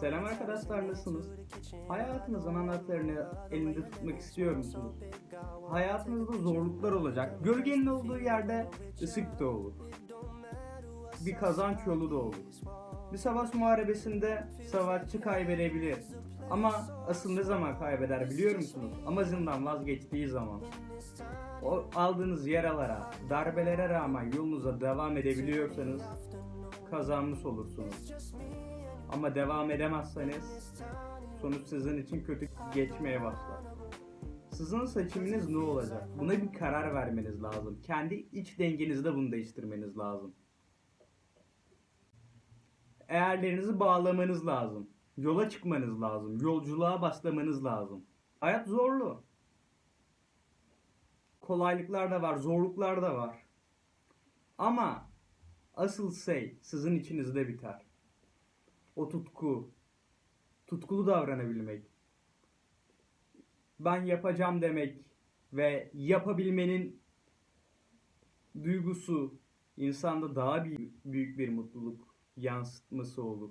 Selam arkadaşlar nasılsınız? Hayatınızın anahtarını elinde tutmak istiyor musunuz? Hayatınızda zorluklar olacak. Gölgenin olduğu yerde ışık da olur. Bir kazanç yolu da olur. Bir savaş muharebesinde savaşçı kaybedebilir. Ama asıl ne zaman kaybeder biliyor musunuz? Amacından vazgeçtiği zaman. O aldığınız yaralara, darbelere rağmen yolunuza devam edebiliyorsanız kazanmış olursunuz. Ama devam edemezseniz sonuç sizin için kötü geçmeye başlar. Sizin seçiminiz ne olacak? Buna bir karar vermeniz lazım. Kendi iç dengenizde bunu değiştirmeniz lazım. Eğerlerinizi bağlamanız lazım. Yola çıkmanız lazım. Yolculuğa başlamanız lazım. Hayat zorlu. Kolaylıklar da var, zorluklar da var. Ama asıl şey sizin içinizde biter. O tutku, tutkulu davranabilmek, ben yapacağım demek ve yapabilmenin duygusu insanda daha büyük, bir mutluluk yansıtması olur.